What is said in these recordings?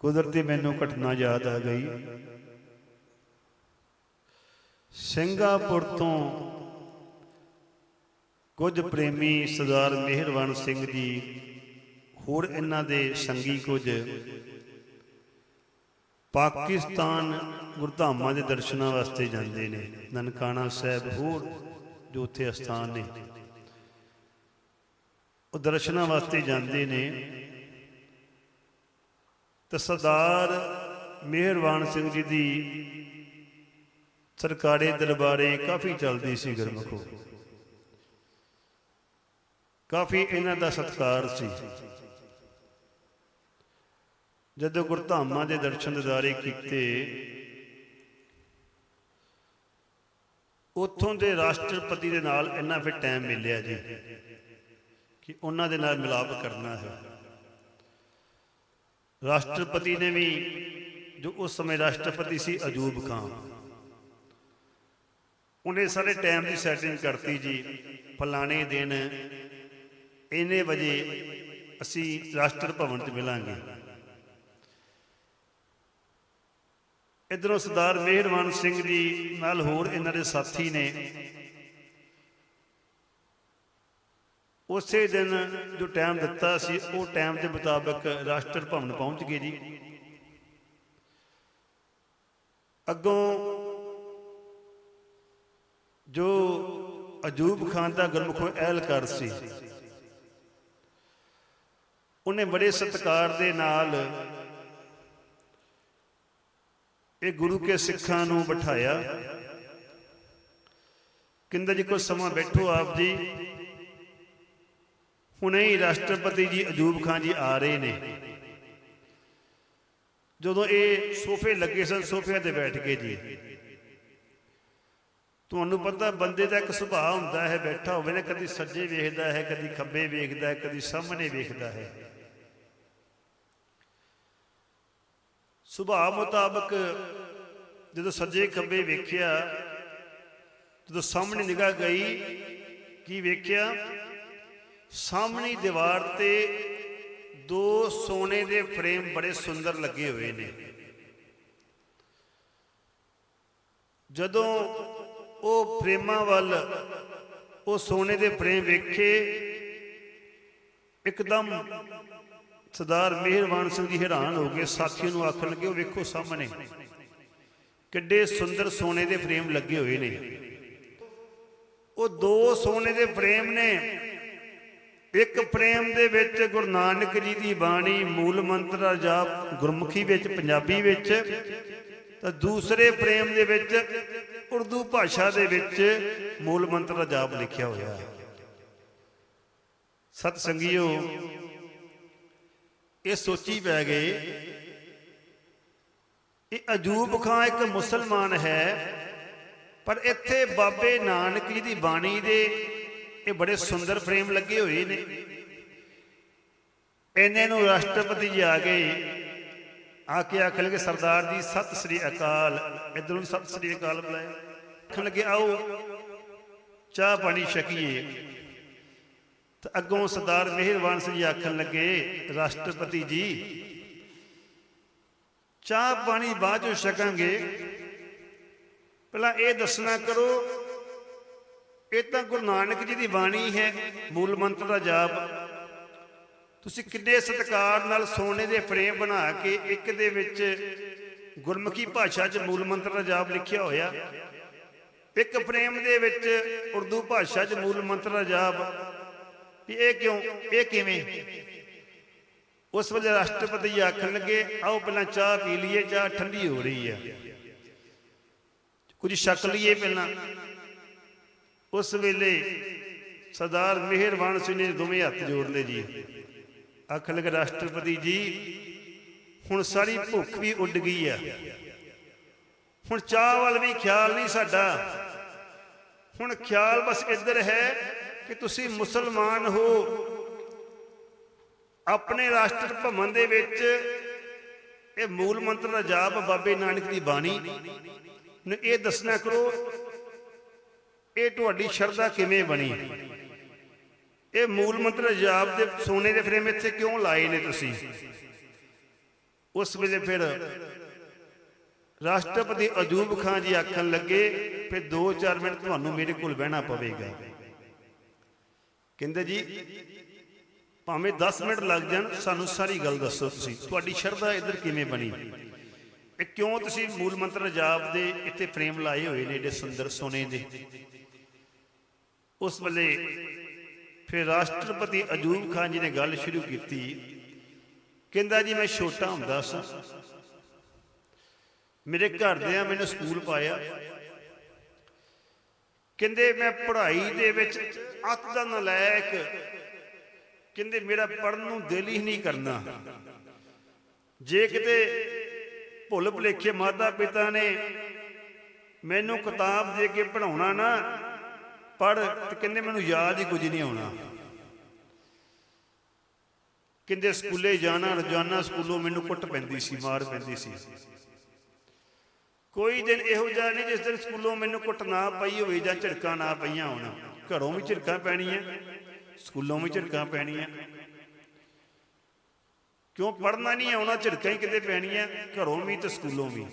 ਕੁਦਰਤੀ ਮੈਨੂੰ ਘਟਨਾ ਯਾਦ ਆ ਗਈ। ਸਿੰਗਾਪੁਰ ਤੋਂ ਕੁਝ ਪ੍ਰੇਮੀ ਸਰਦਾਰ ਮਿਹਰਵਾਨ ਸਿੰਘ ਜੀ, ਹੋਰ ਇਹਨਾਂ ਦੇ ਸੰਗੀ ਕੁਝ ਪਾਕਿਸਤਾਨ ਗੁਰਧਾਮਾਂ ਦੇ ਦਰਸ਼ਨਾਂ ਵਾਸਤੇ ਜਾਂਦੇ ਨੇ, ਨਨਕਾਣਾ ਸਾਹਿਬ ਹੋਰ ਜੋ ਉੱਥੇ ਅਸਥਾਨ ਨੇ। ਉਹ ਦਰਸ਼ਨਾਂ ਵਾਸਤੇ ਜਾਂਦੇ ਨੇ। ਤੇ ਸਰਦਾਰ ਮਿਹਰਬਾਨ ਸਿੰਘ ਜੀ ਦੀ ਸਰਕਾਰੀ ਦਰਬਾਰੇ ਕਾਫੀ ਚੱਲਦੀ ਸੀ ਗੁਰਮਖੋ। ਕਾਫੀ ਇਹਨਾਂ ਦਾ ਸਤਿਕਾਰ ਸੀ। ਜਦੋਂ ਗੁਰਧਾਮਾਂ ਦੇ ਦਰਸ਼ਨ ਦਿਦਾਰੇ ਕੀਤੇ, ਉੱਥੋਂ ਦੇ ਰਾਸ਼ਟਰਪਤੀ ਦੇ ਨਾਲ ਇੰਨਾ ਫਿਰ ਟਾਈਮ ਮਿਲਿਆ ਜੀ ਕਿ ਉਹਨਾਂ ਦੇ ਨਾਲ ਮਿਲਾਪ ਕਰਨਾ ਹੈ। ਰਾਸ਼ਟਰਪਤੀ ਨੇ ਵੀ ਜੋ ਉਸ ਸਮੇਂ ਰਾਸ਼ਟਰਪਤੀ ਸੀ ਅਜੂਬ ਖਾਨ। ਉਹਨੇ ਸਾਰੇ ਟਾਈਮ ਦੀ ਸੈਟਿੰਗ ਕਰਤੀ ਜੀ, ਫਲਾਣੇ ਦਿਨ, ਇੰਨੇ ਵਜੇ ਅਸੀਂ ਰਾਸ਼ਟਰ ਭਵਨ 'ਚ ਮਿਲਾਂਗੇ। ਇਧਰੋਂ ਸਰਦਾਰ ਮਿਹਰਵਾਨ ਸਿੰਘ ਜੀ ਨਾਲ ਹੋਰ ਇਹਨਾਂ ਦੇ ਸਾਥੀ ਨੇ ਉਸੇ ਦਿਨ ਜੋ ਟਾਈਮ ਦਿੱਤਾ ਸੀ, ਉਹ ਟਾਈਮ ਦੇ ਮੁਤਾਬਕ ਰਾਸ਼ਟਰ ਭਵਨ ਪਹੁੰਚ ਗਏ ਜੀ। ਅੱਗੋਂ ਜੋ ਅਜੂਬ ਖਾਨ ਦਾ ਗੁਰਮੁਖੋਂ ਅਹਿਲਕਾਰ ਸੀ, ਉਹਨੇ ਬੜੇ ਸਤਿਕਾਰ ਦੇ ਨਾਲ ਇਹ ਗੁਰੂ ਕੇ ਸਿੱਖਾਂ ਨੂੰ ਬਿਠਾਇਆ। ਕਹਿੰਦਾ ਜੀ ਕੋਈ ਸਮਾਂ ਬੈਠੋ ਆਪ ਜੀ। ਹੁਣੇ ਹੀ ਰਾਸ਼ਟਰਪਤੀ ਜੀ ਅਜੂਬ ਖਾਨ ਜੀ ਆ ਰਹੇ ਨੇ। ਜਦੋਂ ਇਹ ਸੋਫੇ ਲੱਗੇ ਸਨ, ਸੋਫਿਆਂ ਤੇ ਬੈਠ ਕੇ ਜੀ। ਤੁਹਾਨੂੰ ਪਤਾ ਬੰਦੇ ਦਾ ਇੱਕ ਸੁਭਾਅ ਹੁੰਦਾ ਹੈ, ਬੈਠਾ ਹੋਵੇ ਨਾ, ਕਦੀ ਸੱਜੇ ਵੇਖਦਾ ਹੈ, ਕਦੀ ਖੱਬੇ ਵੇਖਦਾ ਹੈ, ਕਦੀ ਸਾਹਮਣੇ ਵੇਖਦਾ ਹੈ। ਸੁਭਾਅ ਮੁਤਾਬਕ ਜਦੋਂ ਸੱਜੇ ਖੱਬੇ ਵੇਖਿਆ, ਜਦੋਂ ਸਾਹਮਣੇ ਨਿਗਾਹ ਗਈ, ਕੀ ਵੇਖਿਆ? ਸਾਹਮਣੀ ਦੀਵਾਰ ਤੇ ਦੋ ਸੋਨੇ ਦੇ ਫਰੇਮ ਬੜੇ ਸੁੰਦਰ ਲੱਗੇ ਹੋਏ ਨੇ। ਜਦੋਂ ਉਹ ਫਰੇਮਾਂ ਵੱਲ ਉਹ ਸੋਨੇ ਦੇ ਫਰੇਮ ਵੇਖੇ, ਇੱਕਦਮ ਸਰਦਾਰ ਮਿਹਰਬਾਨ ਸਿੰਘ ਜੀ ਹੈਰਾਨ ਹੋ ਗਏ, ਸਾਥੀ ਨੂੰ ਆਖਣ ਲੱਗੇ, ਉਹ ਵੇਖੋ ਸਾਹਮਣੇ, ਕਿੱਡੇ ਸੁੰਦਰ ਸੋਨੇ ਦੇ ਫਰੇਮ ਲੱਗੇ ਹੋਏ ਨੇ। ਉਹ ਦੋ ਸੋਨੇ ਦੇ ਫਰੇਮ ਨੇ ਇੱਕ ਪ੍ਰੇਮ ਦੇ ਵਿੱਚ ਗੁਰੂ ਨਾਨਕ ਜੀ ਦੀ ਬਾਣੀ ਮੂਲ ਮੰਤਰ ਦਾ ਜਾਪ ਗੁਰਮੁਖੀ ਵਿੱਚ, ਪੰਜਾਬੀ ਵਿੱਚ, ਤਾਂ ਦੂਸਰੇ ਪ੍ਰੇਮ ਦੇ ਵਿੱਚ, ਉਰਦੂ ਭਾਸ਼ਾ ਦੇ ਵਿੱਚ ਮੂਲ ਮੰਤਰ ਦਾ ਜਾਪ ਲਿਖਿਆ ਹੋਇਆ। ਹੈ ਸਤ ਸੰਗੀਓ ਇਹ ਸੋਚੀ ਪੈ ਗਏ, ਇਹ ਅਜੂਬ ਖਾਂ ਇੱਕ ਮੁਸਲਮਾਨ ਹੈ, ਪਰ ਇੱਥੇ ਬਾਬੇ ਨਾਨਕ ਜੀ ਦੀ ਬਾਣੀ ਦੇ ਇਹ ਬੜੇ ਸੁੰਦਰ ਫਰੇਮ ਲੱਗੇ ਹੋਏ ਨੇ। ਇਹਨੇ ਨੂੰ ਰਾਸ਼ਟਰਪਤੀ ਜੀ ਆ ਗਏ। ਆ ਕੇ ਆਖਣ ਲੱਗੇ, ਸਰਦਾਰ ਜੀ, ਸਤਿ ਸ੍ਰੀ ਅਕਾਲ। ਇਧਰੋਂ ਸਤਿ ਸ੍ਰੀ ਅਕਾਲ ਬੁਲਾਇਆ। ਆਖਣ ਲੱਗੇ, ਆਓ, ਚਾਹ ਪਾਣੀ ਛਕੀਏ। ਤਾਂ ਅੱਗੋਂ ਸਰਦਾਰ ਮਿਹਰਬਾਨ ਸਿੰਘ ਜੀ ਆਖਣ ਲੱਗੇ, ਰਾਸ਼ਟਰਪਤੀ ਜੀ, ਚਾਹ ਪਾਣੀ ਬਾਅਦ ਚੋਂ ਛਕਾਂਗੇ। ਪਹਿਲਾਂ ਇਹ ਦੱਸਣਾ ਕਰੋ ਇਹ ਤਾਂ ਗੁਰੂ ਨਾਨਕ ਜੀ ਦੀ ਬਾਣੀ ਹੈ, ਮੂਲ ਮੰਤਰ ਦਾ ਜਾਪ। ਤੁਸੀਂ ਕਿੰਨੇ ਸਤਿਕਾਰ ਨਾਲ ਸੋਨੇ ਦੇ ਫਰੇਮ ਬਣਾ ਕੇ ਇੱਕ ਦੇ ਵਿੱਚ ਗੁਰਮੁਖੀ ਭਾਸ਼ਾ 'ਚ ਮੂਲ ਮੰਤਰ ਦਾ ਜਾਪ ਲਿਖਿਆ ਹੋਇਆ। ਇੱਕ ਫਰੇਮ ਦੇ ਵਿੱਚ ਉਰਦੂ ਭਾਸ਼ਾ 'ਚ ਮੂਲ ਮੰਤਰ ਦਾ ਜਾਪ। ਵੀ ਇਹ ਕਿਉਂ, ਇਹ ਕਿਵੇਂ? ਉਸ ਵੇਲੇ ਰਾਸ਼ਟਰਪਤੀ ਜੀ ਆਖਣ ਲੱਗੇ ਆਓ ਪਹਿਲਾਂ ਚਾਹ ਪੀ ਲਈਏ, ਚਾਹ ਠੰਡੀ ਹੋ ਰਹੀ ਹੈ। ਕੁਝ ਛਕ ਲਈਏ ਪਹਿਲਾਂ। ਉਸ ਵੇਲੇ ਸਰਦਾਰ ਮਿਹਰਬਾਨ ਸਿੰਘ ਨੇ ਦੋਵੇਂ ਹੱਥ ਜੋੜ ਜੀ। ਆਖਣ ਲੱਗੇ ਰਾਸ਼ਟਰਪਤੀ ਜੀ, ਹੁਣ ਸਾਰੀ ਭੁੱਖ ਵੀ ਉੱਡ ਗਈ ਆ। ਹੁਣ ਚਾਹ ਵੱਲ ਵੀ ਖਿਆਲ ਨਹੀਂ ਸਾਡਾ। ਹੁਣ ਖਿਆਲ ਬਸ ਇੱਧਰ ਹੈ ਕਿ ਤੁਸੀਂ ਮੁਸਲਮਾਨ ਹੋ। ਆਪਣੇ ਰਾਸ਼ਟਰ ਭਵਨ ਦੇ ਵਿੱਚ ਇਹ ਮੂਲ ਮੰਤਰ ਦਾ ਜਾਪ ਬਾਬੇ ਨਾਨਕ ਦੀ ਬਾਣੀ। ਨੂੰ ਇਹ ਦੱਸਣਾ ਕਰੋ ਇਹ ਤੁਹਾਡੀ ਸ਼ਰਧਾ ਕਿਵੇਂ ਬਣੀ? ਇਹ ਮੂਲ ਮੰਤਰ ਜਾਪ ਦੇ ਸੋਨੇ ਦੇ ਫਰੇਮ ਇੱਥੇ ਕਿਉਂ ਲਾਏ ਨੇ ਤੁਸੀਂ? ਉਸ ਵੇਲੇ ਫਿਰ ਰਾਸ਼ਟਰਪਤੀ ਅਜੂਬ ਖਾਨ ਜੀ ਆਖਣ ਲੱਗੇ, ਫਿਰ 2-4 ਮਿੰਟ ਤੁਹਾਨੂੰ ਮੇਰੇ ਕੋਲ ਬਹਿਣਾ ਪਵੇਗਾ। ਕਹਿੰਦੇ ਜੀ, ਭਾਵੇਂ 10 ਮਿੰਟ ਲੱਗ ਜਾਣ, ਸਾਨੂੰ ਸਾਰੀ ਗੱਲ ਦੱਸੋ ਤੁਸੀਂ। ਤੁਹਾਡੀ ਸ਼ਰਧਾ ਇੱਧਰ ਕਿਵੇਂ ਬਣੀ? ਇਹ ਕਿਉਂ ਤੁਸੀਂ ਮੂਲ ਮੰਤਰ ਜਾਪ ਦੇ ਇੱਥੇ ਫਰੇਮ ਲਾਏ ਹੋਏ ਨੇ, ਏਡੇ ਸੁੰਦਰ ਸੋਨੇ ਦੇ? ਉਸ ਵੇਲੇ ਫਿਰ ਰਾਸ਼ਟਰਪਤੀ ਅਜੂਬ ਖਾਨ ਜੀ ਨੇ ਗੱਲ ਸ਼ੁਰੂ ਕੀਤੀ। ਕਹਿੰਦਾ, ਜੀ, ਮੈਂ ਛੋਟਾ ਹੁੰਦਾ ਸਾਂ। ਮੇਰੇ ਘਰਦਿਆਂ ਮੈਨੂੰ ਸਕੂਲ ਪਾਇਆ। ਕਹਿੰਦੇ, ਮੈਂ ਪੜ੍ਹਾਈ ਦੇ ਵਿੱਚ ਅੱਤ ਦਾ ਨਲਾਇਕ। ਕਹਿੰਦੇ, ਮੇਰਾ ਪੜਨ ਨੂੰ ਦਿਲ ਹੀ ਨਹੀਂ ਕਰਨਾ। ਜੇ ਕਿਤੇ ਭੁੱਲ ਭੁਲੇਖੇ ਮਾਤਾ ਪਿਤਾ ਨੇ ਮੈਨੂੰ ਕਿਤਾਬ ਦੇ ਕੇ ਪੜਾਉਣਾ ਨਾ ਪੜ ਤੇ ਕਹਿੰਦੇ ਮੈਨੂੰ ਯਾਦ ਹੀ ਕੁਝ ਨਹੀਂ ਆਉਣਾ। ਕਹਿੰਦੇ ਸਕੂਲੇ ਜਾਣਾ, ਰੋਜ਼ਾਨਾ ਸਕੂਲੋਂ ਮੈਨੂੰ ਕੁੱਟ ਪੈਂਦੀ ਸੀ, ਮਾਰ ਪੈਂਦੀ ਸੀ। ਕੋਈ ਦਿਨ ਇਹੋ ਜਿਹਾ ਨਹੀਂ ਜਿਸ ਦਿਨ ਸਕੂਲੋਂ ਮੈਨੂੰ ਕੁੱਟ ਨਾ ਪਈ ਹੋਵੇ ਜਾਂ ਝਿੜਕਾਂ ਨਾ ਪਈਆਂ ਹੋਣ। ਘਰੋਂ ਵੀ ਝਿੜਕਾਂ ਪੈਣੀਆਂ, ਸਕੂਲੋਂ ਵੀ ਝਿੜਕਾਂ ਪੈਣੀਆਂ। ਕਿਉਂ ਪੜਨਾ ਨਹੀਂ ਆਉਣਾ, ਝਿੜਕਾਂ ਹੀ ਕਿਤੇ ਪੈਣੀਆਂ, ਘਰੋਂ ਵੀ ਤੇ ਸਕੂਲੋਂ ਵੀ।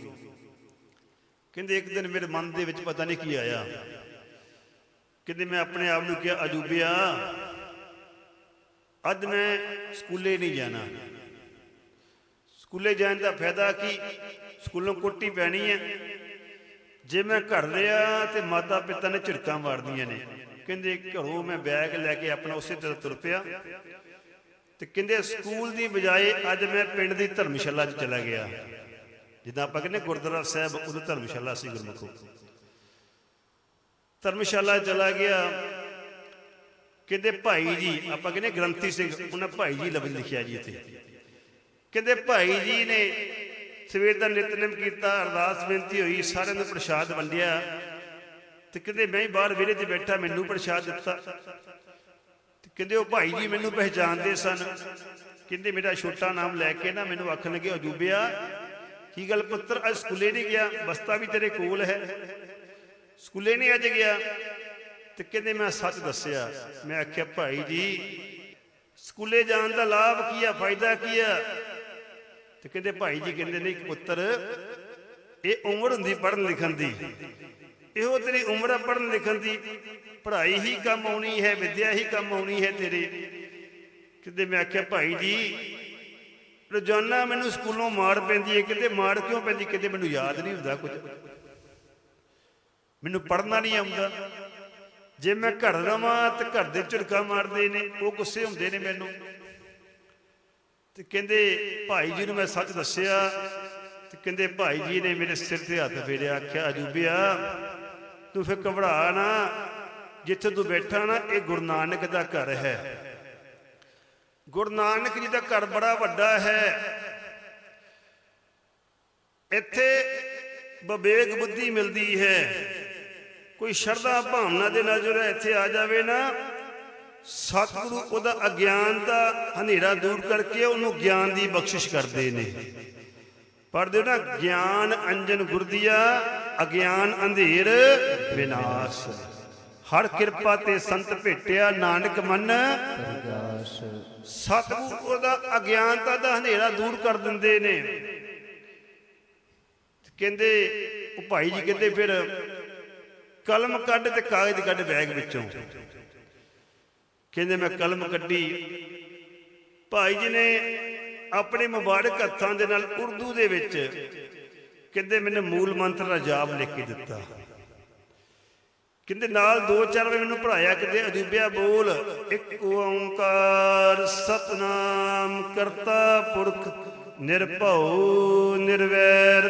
ਕਹਿੰਦੇ ਇੱਕ ਦਿਨ ਮੇਰੇ ਮਨ ਦੇ ਵਿੱਚ ਪਤਾ ਨਹੀਂ ਕੀ ਆਇਆ। ਕਹਿੰਦੇ ਮੈਂ ਆਪਣੇ ਆਪ ਨੂੰ ਕਿਹਾ ਅਜੂਬਿਆ ਅੱਜ ਮੈਂ ਸਕੂਲੇ ਨਹੀਂ ਜਾਣਾ। ਸਕੂਲੇ ਜਾਣ ਦਾ ਫਾਇਦਾ ਕੀ? ਸਕੂਲੋਂ ਕੁੱਟੀ ਪੈਣੀ ਹੈ। ਜੇ ਮੈਂ ਘਰ ਰਿਹਾ ਤੇ ਮਾਤਾ ਪਿਤਾ ਨੇ ਝਿੜਕਾਂ ਮਾਰਦੀਆਂ ਨੇ। ਕਹਿੰਦੇ ਘਰੋਂ ਮੈਂ ਬੈਗ ਲੈ ਕੇ ਆਪਣਾ ਉਸੇ ਤਰ੍ਹਾਂ ਤੁਰ ਪਿਆ। ਤੇ ਕਹਿੰਦੇ ਸਕੂਲ ਦੀ ਬਜਾਏ ਅੱਜ ਮੈਂ ਪਿੰਡ ਦੀ ਧਰਮਸ਼ਾਲਾ 'ਚ ਚਲਾ ਗਿਆ। ਜਿੱਦਾਂ ਆਪਾਂ ਕਹਿੰਦੇ ਗੁਰਦੁਆਰਾ ਸਾਹਿਬ ਉਹਦਾ ਧਰਮਸ਼ਾਲਾ ਸੀ ਗੁਰਮੁਖੋ। ਧਰਮਸ਼ਾਲਾ ਚਲਾ ਗਿਆ। ਕਹਿੰਦੇ ਭਾਈ ਜੀ, ਆਪਾਂ ਕਹਿੰਦੇ ਗ੍ਰੰਥੀ ਸਿੰਘ, ਉਹਨਾਂ ਭਾਈ ਜੀ ਲਫ਼ਜ਼ ਲਿਖਿਆ ਜੀ ਇੱਥੇ। ਕਹਿੰਦੇ ਭਾਈ ਜੀ ਨੇ ਸਵੇਰ ਦਾ ਨਿਤਨੇਮ ਕੀਤਾ, ਅਰਦਾਸ ਬੇਨਤੀ ਹੋਈ, ਸਾਰਿਆਂ ਨੂੰ ਪ੍ਰਸ਼ਾਦ ਵੰਡਿਆ। ਤੇ ਕਹਿੰਦੇ ਮੈਂ ਬਾਹਰ ਵਿਹੜੇ 'ਚ ਬੈਠਾ, ਮੈਨੂੰ ਪ੍ਰਸ਼ਾਦ ਦਿੱਤਾ। ਤੇ ਕਹਿੰਦੇ ਉਹ ਭਾਈ ਜੀ ਮੈਨੂੰ ਪਹਿਚਾਣਦੇ ਸਨ। ਕਹਿੰਦੇ ਮੇਰਾ ਛੋਟਾ ਨਾਮ ਲੈ ਕੇ ਨਾ ਮੈਨੂੰ ਆਖਣ ਲੱਗੇ, ਅਜੂਬਿਆ, ਕੀ ਗੱਲ ਪੁੱਤਰ, ਅੱਜ ਸਕੂਲੇ ਨਹੀਂ ਗਿਆ? ਬਸਤਾ ਵੀ ਤੇਰੇ ਕੋਲ ਹੈ। ਸਕੂਲੇ ਨਹੀਂ ਅੱਜ ਗਿਆ। ਤੇ ਕਹਿੰਦੇ ਮੈਂ ਸੱਚ ਦੱਸਿਆ। ਮੈਂ ਆਖਿਆ, ਭਾਈ ਜੀ, ਸਕੂਲੇ ਜਾਣ ਦਾ ਲਾਭ ਕੀ ਆ? ਫਾਇਦਾ ਕੀ ਆ? ਤੇ ਕਹਿੰਦੇ, ਭਾਈ ਜੀ ਕਹਿੰਦੇ ਨੇ ਪੁੱਤਰ, ਇਹ ਉਮਰ ਹੁੰਦੀ ਪੜਨ ਲਿਖਣ ਦੀ। ਇਹੋ ਤੇਰੀ ਉਮਰ ਆ ਪੜਨ ਲਿਖਣ ਦੀ। ਪੜ੍ਹਾਈ ਹੀ ਕੰਮ ਆਉਣੀ ਹੈ, ਵਿਦਿਆ ਹੀ ਕੰਮ ਆਉਣੀ ਹੈ ਤੇਰੇ। ਕਿਤੇ ਮੈਂ ਆਖਿਆ, ਭਾਈ ਜੀ, ਰੋਜ਼ਾਨਾ ਮੈਨੂੰ ਸਕੂਲੋਂ ਮਾਰ ਪੈਂਦੀ ਹੈ ਕਿਤੇ ਮਾਰ ਕਿਉਂ ਪੈਂਦੀ? ਕਿਤੇ ਮੈਨੂੰ ਯਾਦ ਨਹੀਂ ਹੁੰਦਾ ਕੁਝ। ਮੈਨੂੰ ਪੜਨਾ ਨਹੀਂ ਆਉਂਦਾ। ਜੇ ਮੈਂ ਘਰ ਰਵਾਂ ਤੇ ਘਰ ਦੇ ਝਿੜਕਾ ਮਾਰਦੇ ਨੇ, ਉਹ ਗੁੱਸੇ ਹੁੰਦੇ ਨੇ ਮੈਨੂੰ। ਤੇ ਕਹਿੰਦੇ, ਭਾਈ ਜੀ ਨੂੰ ਮੈਂ ਸੱਚ ਦੱਸਿਆ। ਤੇ ਕਹਿੰਦੇ, ਭਾਈ ਜੀ ਨੇ ਮੇਰੇ ਸਿਰ ਤੇ ਹੱਥ ਫੇਰਿਆ, ਆਖਿਆ, ਅਜੂਬਿਆ, ਤੂੰ ਫਿਰ ਘਬਰਾ ਨਾ। ਜਿੱਥੇ ਤੂੰ ਬੈਠਾ ਨਾ, ਇਹ ਗੁਰੂ ਨਾਨਕ ਦਾ ਘਰ ਹੈ। ਗੁਰੂ ਨਾਨਕ ਜੀ ਦਾ ਘਰ ਬੜਾ ਵੱਡਾ ਹੈ। ਇੱਥੇ ਵਿਵੇਕ ਬੁੱਧੀ ਮਿਲਦੀ ਹੈ। ਕੋਈ ਸ਼ਰਧਾ ਭਾਵਨਾ ਦੇ ਨਾਲ ਜਿਹੜਾ ਇੱਥੇ ਆ ਜਾਵੇ ਨਾ, ਸਤਿਗੁਰੂ ਉਹਦਾ ਅਗਿਆਨ ਦਾ ਹਨੇਰਾ ਦੂਰ ਕਰਕੇ ਉਹਨੂੰ ਗਿਆਨ ਦੀ ਬਖਸ਼ਿਸ਼ ਕਰਦੇ ਨੇ। ਪੜਦੇ ਨਾ, ਗਿਆਨ ਅੰਜਨ ਗੁਰਦੀਆ, ਅਗਿਆਨ ਅੰਧੇਰ ਵਿਨਾਸ਼। ਹਰ ਕਿਰਪਾ ਤੇ ਸੰਤ ਭੇਟਿਆ ਨਾਨਕ ਮਨ। ਪ੍ਰਗਾਸ਼ ਸਤਿਗੁਰੂ ਉਹਦਾ ਅਗਿਆਨਤਾ ਦਾ ਹਨੇਰਾ ਦੂਰ ਕਰ ਦਿੰਦੇ ਨੇ। ਕਹਿੰਦੇ, ਉਹ ਭਾਈ ਜੀ ਕਹਿੰਦੇ ਫਿਰ ਕਲਮ ਕੱਢ ਤੇ ਕਾਗਜ਼ ਕੱਢ ਬੈਗ ਵਿੱਚੋਂ। ਕਹਿੰਦੇ ਮੈਂ ਕਲਮ ਕੱਢੀ। ਭਾਈ ਜੀ ਨੇ ਆਪਣੇ ਮੁਬਾਰਕ ਹੱਥਾਂ ਦੇ ਨਾਲ ਉਰਦੂ ਦੇ ਵਿੱਚ ਕਹਿੰਦੇ ਮੈਨੂੰ ਮੂਲ ਮੰਤਰ ਦਾ ਜਾਪ ਲਿਖ ਕੇ ਦਿੱਤਾ। ਕਹਿੰਦੇ ਨਾਲ ਦੋ ਚਾਰ ਵਾਰ ਮੈਨੂੰ ਪੜਾਇਆ ਕਹਿੰਦੇ ਅਜੂਬਿਆ ਬੋਲ, ਇੱਕ ਓੰਕਾਰ ਸਤਨਾਮ ਕਰਤਾ ਪੁਰਖ ਨਿਰਭਉ ਨਿਰਵੈਰ।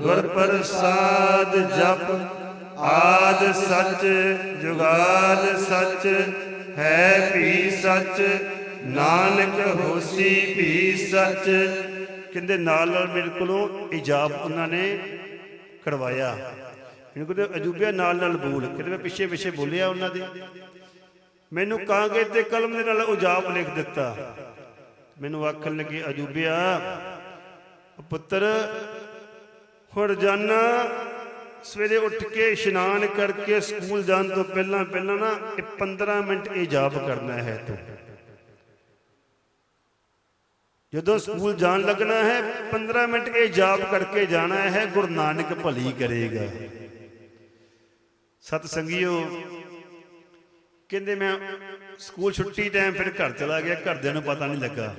ਗੁਰ ਪ੍ਰਸਾਦ ਜਪ, ਆਦ ਸੱਚ, ਜੁਗਾਦ ਸੱਚ, ਹੈ ਵੀ ਸੱਚ, ਨਾਨਕ ਹੋਸੀ ਵੀ ਸੱਚ। ਕਹਿੰਦੇ ਨਾਲ ਨਾਲ ਮੇਰੇ ਕੋਲੋਂ ਇਜਾਬ ਉਹਨਾਂ ਨੇ ਕਰਵਾਇਆ। ਮੈਨੂੰ ਕਹਿੰਦੇ, ਅਜੂਬਿਆ ਨਾਲ ਨਾਲ ਬੋਲ। ਕਹਿੰਦੇ ਮੈਂ ਪਿੱਛੇ ਪਿੱਛੇ ਬੋਲਿਆ ਉਹਨਾਂ ਦੇ। ਮੈਨੂੰ ਕਾਗਜ਼ ਤੇ ਕਲਮ ਦੇ ਨਾਲ ਉਜਾਬ ਲਿਖ ਦਿੱਤਾ। ਮੈਨੂੰ ਆਖਣ ਲੱਗੇ, ਅਜੂਬਿਆ, ਪੁੱਤਰ ਹੁਣ ਜਾਨਾ, ਸਵੇਰੇ ਉੱਠ ਕੇ ਇਸ਼ਨਾਨ ਕਰਕੇ ਸਕੂਲ ਜਾਣ ਤੋਂ ਪਹਿਲਾਂ ਪਹਿਲਾਂ ਨਾ ਇਹ 15 ਮਿੰਟ ਇਹ ਜਾਪ ਕਰਨਾ ਹੈ ਤੂੰ। ਜਦੋਂ ਸਕੂਲ ਜਾਣ ਲੱਗਣਾ ਹੈ 15 ਮਿੰਟ ਇਹ ਜਾਪ ਕਰਕੇ ਜਾਣਾ ਹੈ, ਗੁਰੂ ਨਾਨਕ ਭਲੀ ਕਰੇਗਾ। ਸਤ ਸੰਗੀਓ ਕਹਿੰਦੇ ਮੈਂ ਸਕੂਲ ਛੁੱਟੀ ਟਾਈਮ ਫਿਰ ਘਰ ਚਲਾ ਗਿਆ, ਘਰਦਿਆਂ ਨੂੰ ਪਤਾ ਨਹੀਂ ਲੱਗਾ।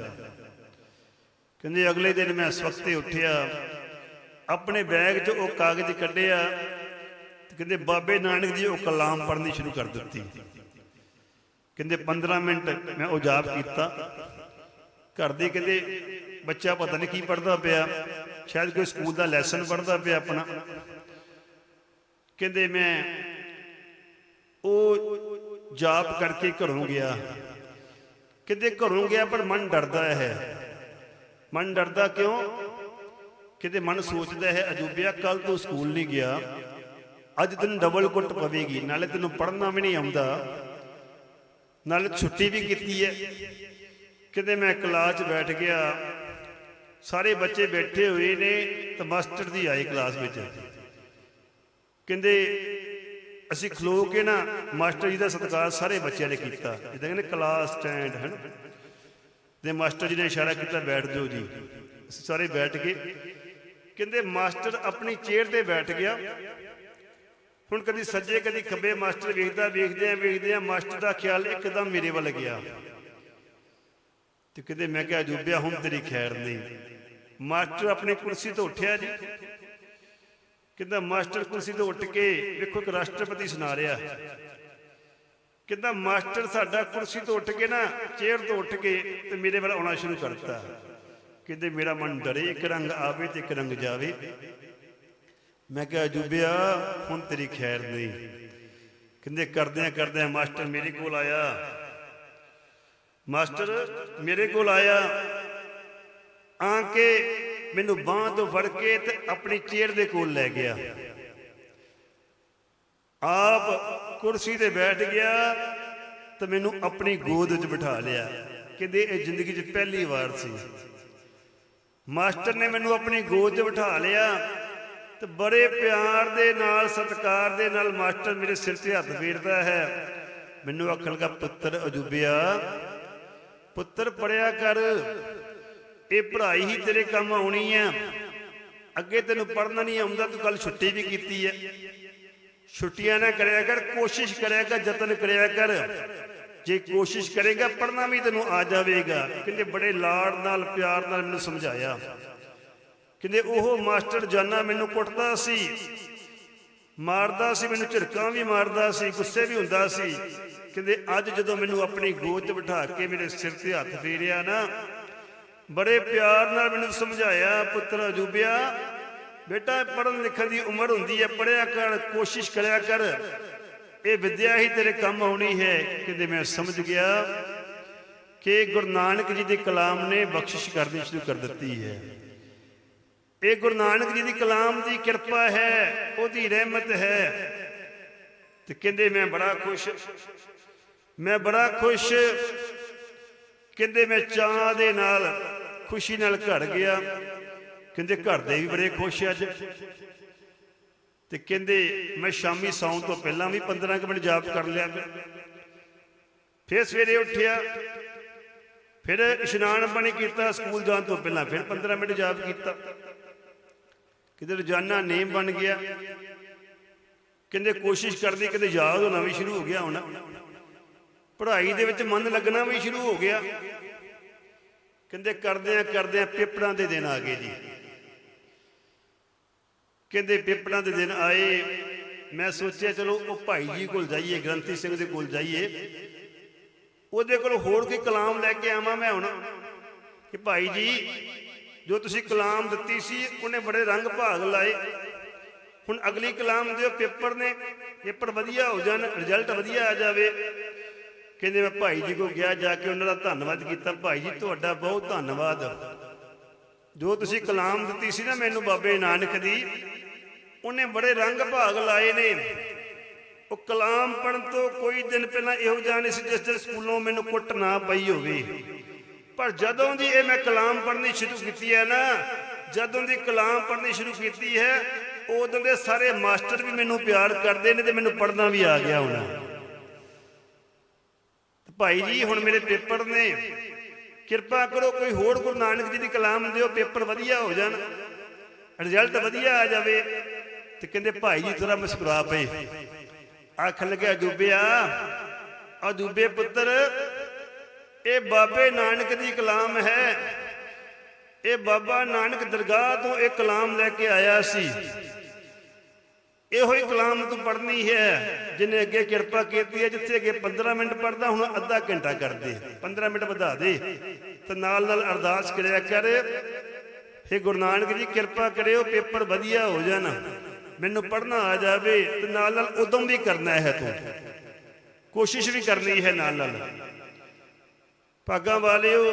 ਕਹਿੰਦੇ ਅਗਲੇ ਦਿਨ ਮੈਂ ਸਵਖਤੇ ਉੱਠਿਆ ਆਪਣੇ ਬੈਗ 'ਚ ਉਹ ਕਾਗਜ਼ ਕੱਢਿਆ ਤੇ ਕਹਿੰਦੇ ਬਾਬੇ ਨਾਨਕ ਜੀ ਉਹ ਕਲਾਮ ਪੜ੍ਹਨੀ ਸ਼ੁਰੂ ਕਰ ਦਿੱਤੀ। ਕਹਿੰਦੇ 15 ਮਿੰਟ ਮੈਂ ਉਹ ਜਾਪ ਕੀਤਾ। ਘਰ ਦੇ ਕਹਿੰਦੇ ਬੱਚਾ ਪਤਾ ਨਹੀਂ ਕੀ ਪੜ੍ਹਦਾ ਪਿਆ, ਸ਼ਾਇਦ ਕੋਈ ਸਕੂਲ ਦਾ ਲੈਸਨ ਪੜ੍ਹਦਾ ਪਿਆ ਆਪਣਾ। ਕਹਿੰਦੇ ਮੈਂ ਉਹ ਜਾਪ ਕਰਕੇ ਘਰੋਂ ਗਿਆ। ਕਹਿੰਦੇ ਘਰੋਂ ਗਿਆ ਪਰ ਮਨ ਡਰਦਾ ਹੈ। ਮਨ ਡਰਦਾ ਕਿਉਂ? ਕਿਤੇ ਮਨ ਸੋਚਦਾ ਹੈ, ਅਜੂਬਿਆ ਕੱਲ ਤੂੰ ਸਕੂਲ ਨਹੀਂ ਗਿਆ। ਅੱਜ ਤੈਨੂੰ ਡਬਲ ਕੁੱਟ ਪਵੇਗੀ। ਨਾਲੇ ਤੈਨੂੰ ਪੜ੍ਹਨਾ ਵੀ ਨਹੀਂ ਆਉਂਦਾ। ਨਾਲੇ ਛੁੱਟੀ ਵੀ ਕੀਤੀ ਹੈ। ਕਿਤੇ ਮੈਂ ਕਲਾਸ 'ਚ ਬੈਠ ਗਿਆ। ਸਾਰੇ ਬੱਚੇ ਬੈਠੇ ਹੋਏ ਨੇ ਤੇ ਮਾਸਟਰ ਦੀ ਆਈ ਕਲਾਸ ਵਿੱਚ। ਕਹਿੰਦੇ, ਅਸੀਂ ਖਲੋ ਕੇ ਨਾ ਮਾਸਟਰ ਜੀ ਦਾ ਸਤਿਕਾਰ ਸਾਰੇ ਬੱਚਿਆਂ ਨੇ ਕੀਤਾ। ਜਿੱਦਾਂ ਕਹਿੰਦੇ, ਕਲਾਸ ਸਟੈਂਡ, ਹਨ। ਤੇ ਮਾਸਟਰ ਜੀ ਨੇ ਇਸ਼ਾਰਾ ਕੀਤਾ, ਬੈਠ ਜਾਓ ਜੀ। ਅਸੀਂ ਸਾਰੇ ਬੈਠ ਗਏ। ਕਹਿੰਦੇ ਮਾਸਟਰ ਆਪਣੀ ਚੇਅਰ ਤੇ ਬੈਠ ਗਿਆ। ਹੁਣ ਕਦੀ ਸੱਜੇ, ਕਦੀ ਖੱਬੇ ਮਾਸਟਰ ਵੇਖਦਾ ਵੇਖਦੇ ਆ ਵੇਖਦੇ ਆ ਮਾਸਟਰ ਦਾ ਖਿਆਲ ਇੱਕਦਮ ਮੇਰੇ ਵੱਲ ਗਿਆ। ਤੇ ਕਿਤੇ ਮੈਂ ਕਿਹਾ ਜੂਬਿਆ ਹੁਣ ਤੇਰੀ ਖੈਰ ਨਹੀਂ। ਮਾਸਟਰ ਆਪਣੀ ਕੁਰਸੀ ਤੋਂ ਉੱਠਿਆ ਜੀ। ਕਹਿੰਦਾ, ਮਾਸਟਰ, ਕੁਰਸੀ ਤੋਂ ਉੱਠ ਕੇ ਵੇਖੋ ਇੱਕ ਰਾਸ਼ਟਰਪਤੀ ਸੁਣਾ ਰਿਹਾ ਕਹਿੰਦਾ, ਮਾਸਟਰ ਸਾਡਾ ਕੁਰਸੀ ਤੋਂ ਉੱਠ ਕੇ ਨਾ, ਚੇਅਰ ਤੋਂ ਉੱਠ ਕੇ ਤੇ ਮੇਰੇ ਵੱਲ ਆਉਣਾ ਸ਼ੁਰੂ ਕਰਤਾ ਕਹਿੰਦੇ, ਮੇਰਾ ਮਨ ਡਰੇ, ਇੱਕ ਰੰਗ ਆਵੇ ਤੇ ਇੱਕ ਰੰਗ ਜਾਵੇ। ਮੈਂ ਕਿਹਾ, ਅਜੂਬਿਆ, ਹੁਣ ਤੇਰੀ ਖੈਰ ਨਹੀਂ। ਕਹਿੰਦੇ, ਕਰਦਿਆਂ ਕਰਦਿਆਂ ਮਾਸਟਰ ਮੇਰੇ ਕੋਲ ਆਇਆ। ਮਾਸਟਰ ਮੇਰੇ ਕੋਲ ਆਇਆ। ਆ ਕੇ ਮੈਨੂੰ ਬਾਹ ਤੋਂ ਫੜ ਕੇ ਤੇ ਆਪਣੀ ਚੇਅਰ ਦੇ ਕੋਲ ਲੈ ਗਿਆ। ਆਪ ਕੁਰਸੀ ਤੇ ਬੈਠ ਗਿਆ ਤੇ ਮੈਨੂੰ ਆਪਣੀ ਗੋਦ ਵਿੱਚ ਬਿਠਾ ਲਿਆ। ਕਹਿੰਦੇ, ਇਹ ਜ਼ਿੰਦਗੀ 'ਚ ਪਹਿਲੀ ਵਾਰ ਸੀ। ਮਾਸਟਰ ਨੇ ਮੈਨੂੰ ਆਪਣੀ ਗੋਦ 'ਚ ਬਿਠਾ ਲਿਆ ਤੇ ਬੜੇ ਪਿਆਰ ਦੇ ਨਾਲ, ਸਤਿਕਾਰ ਦੇ ਨਾਲ ਮਾਸਟਰ ਮੇਰੇ ਸਿਰ ਤੇ ਹੱਥ ਫੇਰਦਾ ਹੈ। ਮੈਨੂੰ ਆਖਣ ਲੱਗਾ, ਪੁੱਤਰ ਅਜੂਬਿਆ, ਪੁੱਤਰ ਪੜਿਆ ਕਰ। ਇਹ ਪੜ੍ਹਾਈ ਹੀ ਤੇਰੇ ਕੰਮ ਆਉਣੀ ਆ। ਅੱਗੇ ਤੈਨੂੰ ਪੜ੍ਹਨਾ ਨਹੀਂ ਆਉਂਦਾ, ਤੂੰ ਕੱਲ ਛੁੱਟੀ ਵੀ ਕੀਤੀ ਹੈ। ਛੁੱਟੀਆਂ ਨਾ ਕਰਿਆ ਕਰ, ਕੋਸ਼ਿਸ਼ ਕਰਿਆ ਕਰ, ਯਤਨ ਕਰਿਆ ਕਰ। ਜੇ ਕੋਸ਼ਿਸ਼ ਕਰੇਗਾ, ਪੜ੍ਹਨਾ ਵੀ ਤੈਨੂੰ ਆ ਜਾਵੇਗਾ। ਕਹਿੰਦੇ, ਬੜੇ ਲਾੜ ਨਾਲ, ਪਿਆਰ ਨਾਲ ਮੈਨੂੰ ਸਮਝਾਇਆ। ਕਹਿੰਦੇ, ਉਹ ਮਾਸਟਰ ਜਾਨਾ ਮੈਨੂੰ ਕੁੱਟਦਾ ਸੀ। ਮਾਰਦਾ ਸੀ, ਮੈਨੂੰ ਝਿੜਕਾਂ ਵੀ ਮਾਰਦਾ ਸੀ, ਗੁੱਸੇ ਵੀ ਹੁੰਦਾ ਸੀ। ਕਹਿੰਦੇ, ਅੱਜ ਜਦੋਂ ਮੈਨੂੰ ਆਪਣੀ ਗੋਦ 'ਚ ਬਿਠਾ ਕੇ ਮੇਰੇ ਸਿਰ ਤੇ ਹੱਥ ਫੇਰਿਆ ਨਾ, ਬੜੇ ਪਿਆਰ ਨਾਲ ਮੈਨੂੰ ਸਮਝਾਇਆ, ਪੁੱਤਰ ਅਜੂਬਿਆ, ਬੇਟਾ ਪੜਨ ਲਿਖਣ ਦੀ ਉਮਰ ਹੁੰਦੀ ਹੈ ਪੜਿਆ ਕਰ, ਕੋਸ਼ਿਸ਼ ਕਰਿਆ ਕਰ। ਇਹ ਵਿਦਿਆ ਹੀ ਤੇਰੇ ਕੰਮ ਆਉਣੀ ਹੈ। ਕਹਿੰਦੇ ਮੈਂ ਸਮਝ ਗਿਆ ਕਿ ਗੁਰੂ ਨਾਨਕ ਜੀ ਦੇ ਕਲਾਮ ਨੇ ਬਖਸ਼ਿਸ਼ ਕਰਨੀ ਸ਼ੁਰੂ ਕਰ ਦਿੱਤੀ ਹੈ। ਇਹ ਗੁਰੂ ਨਾਨਕ ਜੀ ਦੀ ਕਲਾਮ ਦੀ ਕਿਰਪਾ ਹੈ, ਉਹਦੀ ਰਹਿਮਤ ਹੈ। ਤੇ ਕਹਿੰਦੇ ਮੈਂ ਬੜਾ ਖੁਸ਼, ਮੈਂ ਬੜਾ ਖੁਸ਼। ਕਹਿੰਦੇ ਮੈਂ ਚਾਹ ਦੇ ਨਾਲ ਖੁਸ਼ੀ ਨਾਲ ਘਰ ਗਿਆ। ਕਹਿੰਦੇ ਘਰ ਦੇ ਵੀ ਬੜੇ ਖੁਸ਼ ਅੱਜ। ਤੇ ਕਹਿੰਦੇ, ਮੈਂ ਸ਼ਾਮੀ ਸੌਣ ਤੋਂ ਪਹਿਲਾਂ ਵੀ 15 ਕੁ ਮਿੰਟ ਜਾਪ ਕਰ ਲਿਆ ਫਿਰ। ਸਵੇਰੇ ਉੱਠਿਆ। ਫਿਰ ਇਸ਼ਨਾਨ ਪਾਣੀ ਕੀਤਾ, ਸਕੂਲ ਜਾਣ ਤੋਂ ਪਹਿਲਾਂ ਫਿਰ 15 ਮਿੰਟ ਜਾਪ ਕੀਤਾ। ਕਿਤੇ ਰੋਜ਼ਾਨਾ ਨੇਮ ਬਣ ਗਿਆ। ਕਹਿੰਦੇ, ਕੋਸ਼ਿਸ਼ ਕਰਦੀ ਕਿਤੇ ਯਾਦ ਹੋਣਾ ਵੀ ਸ਼ੁਰੂ ਹੋ ਗਿਆ ਹੁਣ। ਪੜ੍ਹਾਈ ਦੇ ਵਿੱਚ ਮਨ ਲੱਗਣਾ ਵੀ ਸ਼ੁਰੂ ਹੋ ਗਿਆ। ਕਹਿੰਦੇ ਕਰਦਿਆਂ ਕਰਦਿਆਂ ਪੇਪਰਾਂ ਦੇ ਦਿਨ ਆ ਗਏ ਜੀ। ਕਹਿੰਦੇ ਪੇਪਰਾਂ ਦੇ ਦਿਨ ਆਏ। ਮੈਂ ਸੋਚਿਆ, ਚਲੋ ਉਹ ਭਾਈ ਜੀ ਕੋਲ ਜਾਈਏ, ਗ੍ਰੰਥੀ ਸਿੰਘ ਦੇ ਕੋਲ ਜਾਈਏ। ਉਹਦੇ ਕੋਲ ਹੋਰ ਕੋਈ ਕਲਾਮ ਲੈ ਕੇ ਆਵਾਂ ਮੈਂ ਹੁਣ? ਕਿ ਭਾਈ ਜੀ, ਜੋ ਤੁਸੀਂ ਕਲਾਮ ਦਿੱਤੀ ਸੀ, ਉਹਨੇ ਬੜੇ ਰੰਗ ਭਾਗ ਲਾਏ। ਹੁਣ ਅਗਲੀ ਕਲਾਮ ਦਿਓ ਪੇਪਰ ਨੇ। ਪੇਪਰ ਵਧੀਆ ਹੋ ਜਾਣ, ਰਿਜ਼ਲਟ ਵਧੀਆ ਆ ਜਾਵੇ। ਕਹਿੰਦੇ ਮੈਂ ਭਾਈ ਜੀ ਕੋਲ ਗਿਆ, ਜਾ ਕੇ ਉਹਨਾਂ ਦਾ ਧੰਨਵਾਦ ਕੀਤਾ। ਭਾਈ ਜੀ, ਤੁਹਾਡਾ ਬਹੁਤ ਧੰਨਵਾਦ। ਜੋ ਤੁਸੀਂ ਕਲਾਮ ਦਿੱਤੀ ਸੀ ਨਾ ਮੈਨੂੰ ਬਾਬੇ ਨਾਨਕ ਦੀ ਉਹਨੇ ਬੜੇ ਰੰਗ ਭਾਗ ਲਾਏ ਨੇ। ਉਹ ਕਲਾਮ ਪੜਨ ਤੋਂ ਕੋਈ ਦਿਨ ਪਹਿਲਾਂ ਇਹੋ ਜਿਹਾ ਨਹੀਂ ਸੀ ਜਿਸ ਦਿਨ ਸਕੂਲੋਂ ਮੈਨੂੰ ਕੁੱਟ ਨਾ ਪਈ ਹੋਵੇ। ਪਰ ਜਦੋਂ ਦੀ ਇਹ ਮੈਂ ਕਲਾਮ ਪੜ੍ਹਨੀ ਸ਼ੁਰੂ ਕੀਤੀ ਹੈ ਨਾ, ਜਦੋਂ ਦੀ ਕਲਾਮ ਪੜ੍ਹਨੀ ਸ਼ੁਰੂ ਕੀਤੀ ਹੈ, ਉਦੋਂ ਦੇ ਸਾਰੇ ਮਾਸਟਰ ਵੀ ਮੈਨੂੰ ਪਿਆਰ ਕਰਦੇ ਨੇ ਤੇ ਮੈਨੂੰ ਪੜ੍ਹਨਾ ਵੀ ਆ ਗਿਆ ਹੁਣ। ਭਾਈ ਜੀ, ਹੁਣ ਮੇਰੇ ਪੇਪਰ ਨੇ। ਕਿਰਪਾ ਕਰੋ ਕੋਈ ਹੋਰ ਗੁਰੂ ਨਾਨਕ ਜੀ ਦੀ ਕਲਾਮ ਦਿਓ, ਪੇਪਰ ਵਧੀਆ ਹੋ ਜਾਣ। ਰਿਜ਼ਲਟ ਵਧੀਆ ਆ ਜਾਵੇ। ਤੇ ਕਹਿੰਦੇ, ਭਾਈ ਜੀ ਥੋੜਾ ਮੁਸਕਰਾ ਪਏ ਆਖ ਲੱਗਿਆ ਡੁੱਬਿਆ ਆ ਡੁੱਬੇ ਪੁੱਤਰ, ਇਹ ਬਾਬੇ ਨਾਨਕ ਦੀ ਕਲਾਮ ਹੈ। ਇਹ ਬਾਬਾ ਨਾਨਕ ਦਰਗਾਹ ਤੋਂ ਇਹ ਕਲਾਮ ਲੈ ਕੇ ਆਇਆ ਸੀ। ਇਹੋ ਹੀ ਕਲਾਮ ਤੂੰ ਪੜ੍ਹਨੀ ਹੈ ਜਿਨੇ ਅੱਗੇ ਕਿਰਪਾ ਕੀਤੀ ਹੈ, ਜਿੱਥੇ ਅੱਗੇ 15 ਮਿੰਟ ਪੜਦਾ ਹੁਣ ਅੱਧਾ ਘੰਟਾ ਕਰ ਦੇ। 15 ਮਿੰਟ ਵਧਾ ਦੇ। ਤੇ ਨਾਲ ਨਾਲ ਅਰਦਾਸ ਕਰਿਆ ਕਰ, ਹੇ ਗੁਰੂ ਨਾਨਕ ਜੀ, ਕਿਰਪਾ ਕਰਿਓ, ਪੇਪਰ ਵਧੀਆ ਹੋ ਜਾਣ। ਮੈਨੂੰ ਪੜ੍ਹਨਾ ਆ ਜਾਵੇ ਤੇ ਨਾਲ ਨਾਲ ਉਦਮ ਵੀ ਕਰਨਾ ਹੈ ਤੂੰ। ਕੋਸ਼ਿਸ਼ ਵੀ ਕਰਨੀ ਹੈ ਨਾਲ ਨਾਲ। ਭਾਗਾਂ ਵਾਲਿਓ,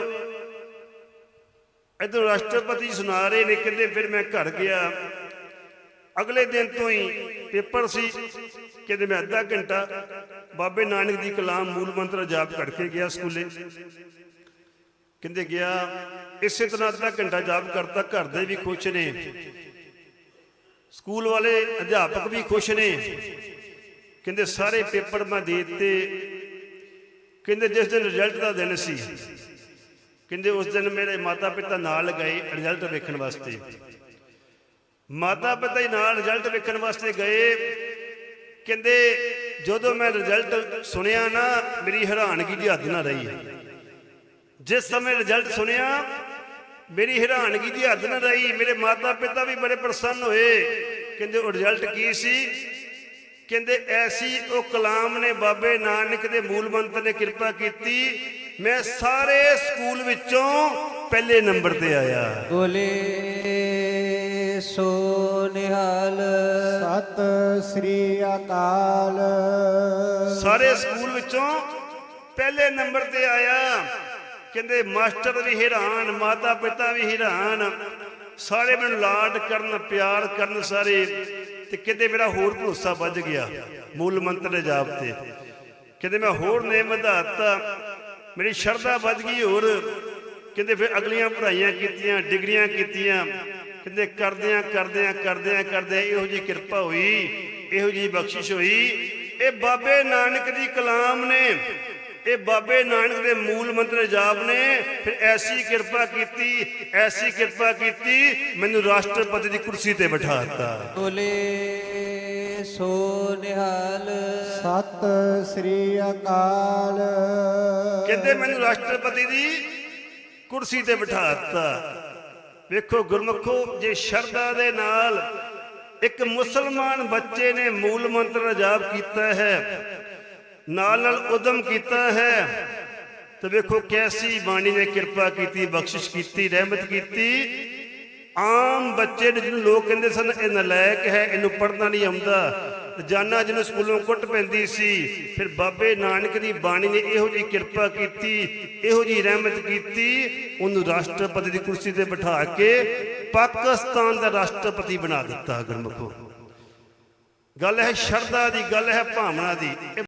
ਇਧਰ ਰਾਸ਼ਟਰਪਤੀ ਸੁਣਾ ਰਹੇ ਨੇ, ਕਹਿੰਦੇ ਫਿਰ ਮੈਂ ਘਰ ਗਿਆ। ਅਗਲੇ ਦਿਨ ਤੋਂ ਹੀ ਪੇਪਰ ਸੀ, ਕਹਿੰਦੇ ਮੈਂ ਅੱਧਾ ਘੰਟਾ ਬਾਬੇ ਨਾਨਕ ਦੀ ਕਲਾਮ ਮੂਲ ਮੰਤਰ ਜਾਪ ਕਰਕੇ ਗਿਆ ਸਕੂਲੇ। ਕਹਿੰਦੇ ਗਿਆ, ਇਸੇ ਤਰ੍ਹਾਂ ਅੱਧਾ ਘੰਟਾ ਜਾਪ ਕਰਤਾ, ਘਰ ਦੇ ਵੀ ਖੁਸ਼ ਨੇ। ਸਕੂਲ ਵਾਲੇ ਅਧਿਆਪਕ ਵੀ ਖੁਸ਼ ਨੇ। ਕਹਿੰਦੇ ਸਾਰੇ ਪੇਪਰ ਮੈਂ ਦੇ ਦਿੱਤੇ। ਕਹਿੰਦੇ ਜਿਸ ਦਿਨ ਰਿਜ਼ਲਟ ਦਾ ਦਿਨ ਸੀ, ਕਹਿੰਦੇ ਉਸ ਦਿਨ ਮੇਰੇ ਮਾਤਾ ਪਿਤਾ ਨਾਲ ਗਏ ਰਿਜ਼ਲਟ ਵੇਖਣ ਵਾਸਤੇ। ਮਾਤਾ ਪਿਤਾ ਹੀ ਨਾਲ ਰਿਜ਼ਲਟ ਵੇਖਣ ਵਾਸਤੇ ਗਏ। ਕਹਿੰਦੇ ਜਦੋਂ ਮੈਂ ਰਿਜ਼ਲਟ ਸੁਣਿਆ ਨਾ, ਮੇਰੀ ਹੈਰਾਨਗੀ ਦੀ ਹੱਦ ਨਾ ਰਹੀ। ਜਿਸ ਸਮੇਂ ਰਿਜ਼ਲਟ ਸੁਣਿਆ ਮੇਰੀ ਹੈਰਾਨਗੀ ਦੀ ਹੱਦ ਨਾ ਰਹੀ। ਮੇਰੇ ਮਾਤਾ ਪਿਤਾ ਵੀ ਬੜੇ ਪ੍ਰਸੰਨ ਹੋਏ। ਕਹਿੰਦੇ ਉਹ ਰਿਜ਼ਲਟ ਕੀ ਸੀ? ਕਹਿੰਦੇ ਐਸੀ ਉਹ ਕਲਾਮ ਨੇ ਬਾਬੇ ਨਾਨਕ ਦੇ ਮੂਲ ਮੰਤਰ ਨੇ ਕਿਰਪਾ ਕੀਤੀ। ਮੈਂ ਸਾਰੇ ਸਕੂਲ ਵਿੱਚੋਂ ਪਹਿਲੇ ਨੰਬਰ ਤੇ ਆਇਆ। ਬੋਲੇ ਸੋ ਨਿਹਾਲ। ਸਤਿ ਸ੍ਰੀ ਅਕਾਲ। ਸਾਰੇ ਸਕੂਲ ਵਿੱਚੋਂ ਪਹਿਲੇ ਨੰਬਰ ਤੇ ਆਇਆ। ਕਹਿੰਦੇ, ਮਾਸਟਰ ਵੀ ਹੈਰਾਨ ਮਾਤਾ ਪਿਤਾ ਵੀ ਹੈਰਾਨ। ਸਾਰੇ ਮੈਨੂੰ ਲਾਡ ਕਰਨ, ਪਿਆਰ ਕਰਨ ਸਾਰੇ। ਤੇ ਕਹਿੰਦੇ, ਮੇਰਾ ਹੋਰ ਭਰੋਸਾ ਵੱਜ ਗਿਆ ਮੂਲ ਮੰਤਰ ਦੇ ਜਾਪ ਤੇ। ਕਹਿੰਦੇ, ਮੈਂ ਹੋਰ ਨੇਮ ਵਧਾਤਾ। ਮੇਰੀ ਸ਼ਰਧਾ ਵੱਧ ਗਈ ਹੋਰ। ਕਹਿੰਦੇ, ਫਿਰ ਅਗਲੀਆਂ ਪੜ੍ਹਾਈਆਂ ਕੀਤੀਆਂ, ਡਿਗਰੀਆਂ ਕੀਤੀਆਂ। ਕਹਿੰਦੇ, ਕਰਦਿਆਂ ਕਰਦਿਆਂ ਕਰਦਿਆਂ ਕਰਦਿਆਂ ਇਹੋ ਜੀ ਕਿਰਪਾ ਹੋਈ, ਇਹੋ ਜੀ ਬਖਸ਼ਿਸ਼ ਹੋਈ। ਇਹ ਬਾਬੇ ਨਾਨਕ ਦੀ ਕਲਾਮ ਨੇ। ਇਹ ਬਾਬੇ ਨਾਨਕ ਦੇ ਮੂਲ ਮੰਤਰ ਜਾਪ ਨੇ ਫਿਰ ਐਸੀ ਕਿਰਪਾ ਕੀਤੀ ਐਸੀ ਕਿਰਪਾ ਕੀਤੀ ਮੈਨੂੰ ਰਾਸ਼ਟਰਪਤੀ ਦੀ ਕੁਰਸੀ ਤੇ ਬਿਠਾ ਦਿੱਤਾ। ਬੋਲੇ ਸੋ ਨਿਹਾਲ। ਸਤਿ ਸ੍ਰੀ ਅਕਾਲ। ਕਹਿੰਦੇ ਮੈਨੂੰ ਰਾਸ਼ਟਰਪਤੀ ਦੀ ਕੁਰਸੀ ਤੇ ਬਿਠਾ ਦਿੱਤਾ। ਵੇਖੋ ਗੁਰਮਖੋ ਜੇ ਸ਼ਰਧਾ ਦੇ ਨਾਲ ਇੱਕ ਮੁਸਲਮਾਨ ਬੱਚੇ ਨੇ ਮੂਲ ਮੰਤਰ ਜਾਪ ਕੀਤਾ ਹੈ ਨਾਲ ਨਾਲ ਉਦਮ ਕੀਤਾ ਹੈ। ਤੇ ਵੇਖੋ ਕੈਸੀ ਬਾਣੀ ਨੇ ਕਿਰਪਾ ਕੀਤੀ, ਬਖਸ਼ਿਸ਼ ਕੀਤੀ, ਰਹਿਮਤ ਕੀਤੀ। ਆਮ ਬੱਚੇ ਜਿਹਨੂੰ ਲੋਕ ਕਹਿੰਦੇ ਸਨ, ਇਹ ਨਲਾਇਕ ਹੈ, ਇਹਨੂੰ ਪੜ੍ਹਨਾ ਨਹੀਂ ਆਉਂਦਾ। ਜਾਨਾ ਜਿਹਨੂੰ ਸਕੂਲੋਂ ਕੁੱਟ ਪੈਂਦੀ ਸੀ, ਫਿਰ ਬਾਬੇ ਨਾਨਕ ਦੀ ਬਾਣੀ ਨੇ ਇਹੋ ਜੀ ਕਿਰਪਾ ਕੀਤੀ, ਇਹੋ ਜੀ ਰਹਿਮਤ ਕੀਤੀ। ਉਹਨੂੰ ਰਾਸ਼ਟਰਪਤੀ ਦੀ ਕੁਰਸੀ ਤੇ ਬਿਠਾ ਕੇ ਪਾਕਿਸਤਾਨ ਦਾ ਰਾਸ਼ਟਰਪਤੀ ਬਣਾ ਦਿੱਤਾ ਗੁਰਮੁਖੋ ਗੱਲ ਹੈ ਸ਼ਰਧਾ ਦੀ, ਗੱਲ ਹੈ ਭਾਵਨਾ ਦੀ।